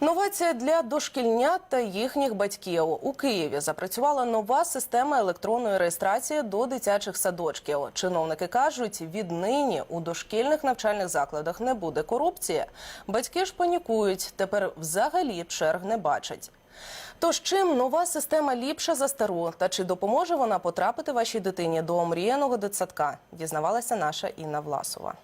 Новація для дошкільнят та їхніх батьків у Києві запрацювала нова система електронної реєстрації до дитячих садочків. Чиновники кажуть, віднині у дошкільних навчальних закладах не буде корупції. Батьки ж панікують. Тепер взагалі черг не бачать. Тож чим нова система ліпша за стару, та чи допоможе вона потрапити вашій дитині до омріяного дитсадка? Дізнавалася наша Інна Власова.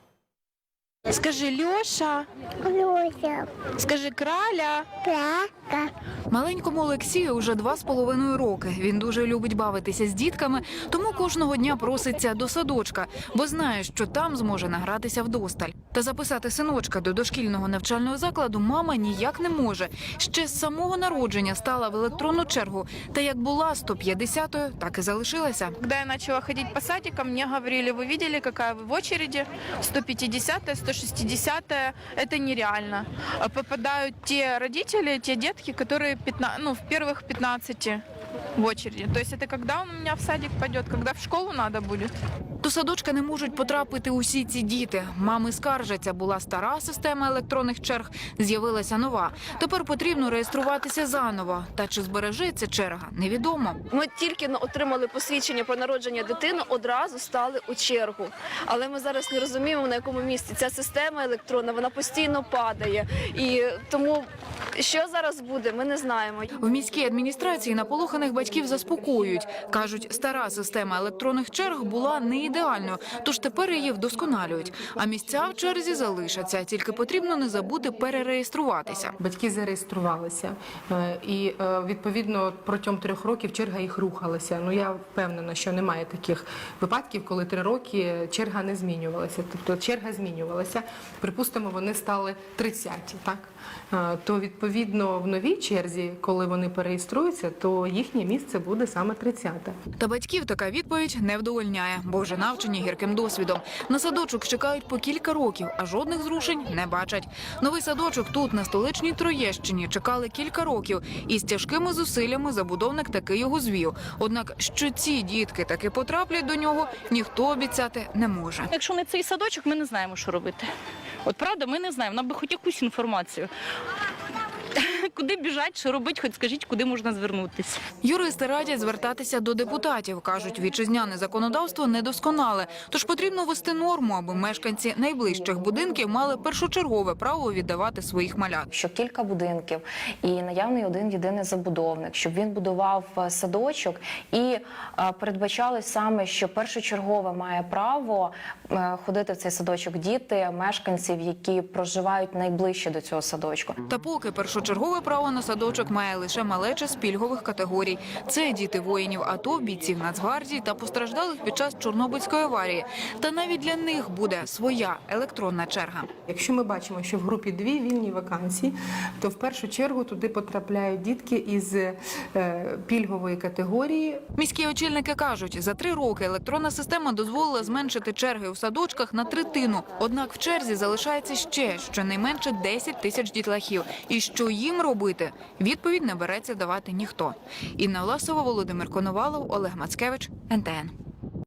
Скажи Льоша, Люся, скажи краля. Крака. Маленькому Олексію вже два з половиною роки. Він дуже любить бавитися з дітками, тому кожного дня проситься до садочка, бо знає, що там зможе награтися вдосталь. Та записати синочка до дошкільного навчального закладу мама ніяк не може. Ще з самого народження стала в електронну чергу. Та як була 150-ю, так і залишилася. Коли я почала ходити по садикам, мені говорили, ви бачили, яка в очереді 150-та, до 60 это нереально. Попадают те родители, те детки, которые 15, ну, в первых 15 в очереди. То есть это когда он у меня в садик пойдет, когда в школу надо будет. До садочка не можуть потрапити усі ці діти. Мами скаржаться, була стара система електронних черг, з'явилася нова. Тепер потрібно реєструватися заново. Та чи збережеться черга, невідомо. Ми тільки отримали посвідчення про народження дитини, одразу стали у чергу. Але ми зараз не розуміємо, на якому місці ця система електронна, вона постійно падає. І тому що зараз буде, ми не знаємо. В міській адміністрації наполоханих батьків заспокоюють. Кажуть, стара система електронних черг була не ідеальною, тож тепер її вдосконалюють. А місця в черзі залишаться, тільки потрібно не забути перереєструватися. Батьки зареєструвалися, е, і е, відповідно протягом трьох років черга їх рухалася. Ну я впевнена, що немає таких випадків, коли три роки черга не змінювалася. Тобто черга змінювалася. Припустимо, вони стали 30, так Е, то відповідно в новій черзі, коли вони переєструються, то їхнє місце буде саме 30. Та батьків така відповідь не вдовольняє, бо вже навчені гірким досвідом. На садочок чекають по кілька років, а жодних зрушень не бачать. Новий садочок тут, на столичній Троєщині, чекали кілька років, і з тяжкими зусиллями забудовник таки його звів. Однак, що ці дітки таки потраплять до нього, ніхто обіцяти не може. Якщо не цей садочок, ми не знаємо, що робити. От правда, ми не знаємо. Нам би хоч якусь інформацію. Куди біжать, що робити, хоч скажіть, куди можна звернутися. Юристи радять звертатися до депутатів. кажуть, вітчизняне законодавство недосконале, тож потрібно ввести норму, аби мешканці найближчих будинків мали першочергове право віддавати своїх малят. що кілька будинків і наявний один єдиний забудовник, щоб він будував е, садочок і е, передбачалось саме, що першочергове має право е, ходити в цей садочок діти мешканців, які проживають найближче до цього садочку. Та поки першочергове право на садочок має лише малеча з пільгових категорій. Це діти воїнів АТО, бійців Нацгвардії та постраждалих під час Чорнобильської аварії. Та навіть для них буде своя електронна черга. Якщо ми бачимо, що в групі дві вільні вакансії, то в першу чергу туди потрапляють дітки із е, пільгової категорії, Міські очільники кажуть, за три роки електронна система дозволила зменшити черги у садочках на третину. Однак в черзі залишається ще щонайменше 10 тисяч дітлахів. І що їм робити? Відповідь не береться давати ніхто. Інна Власова, Володимир Коновалов, Олег Мацкевич, НТН.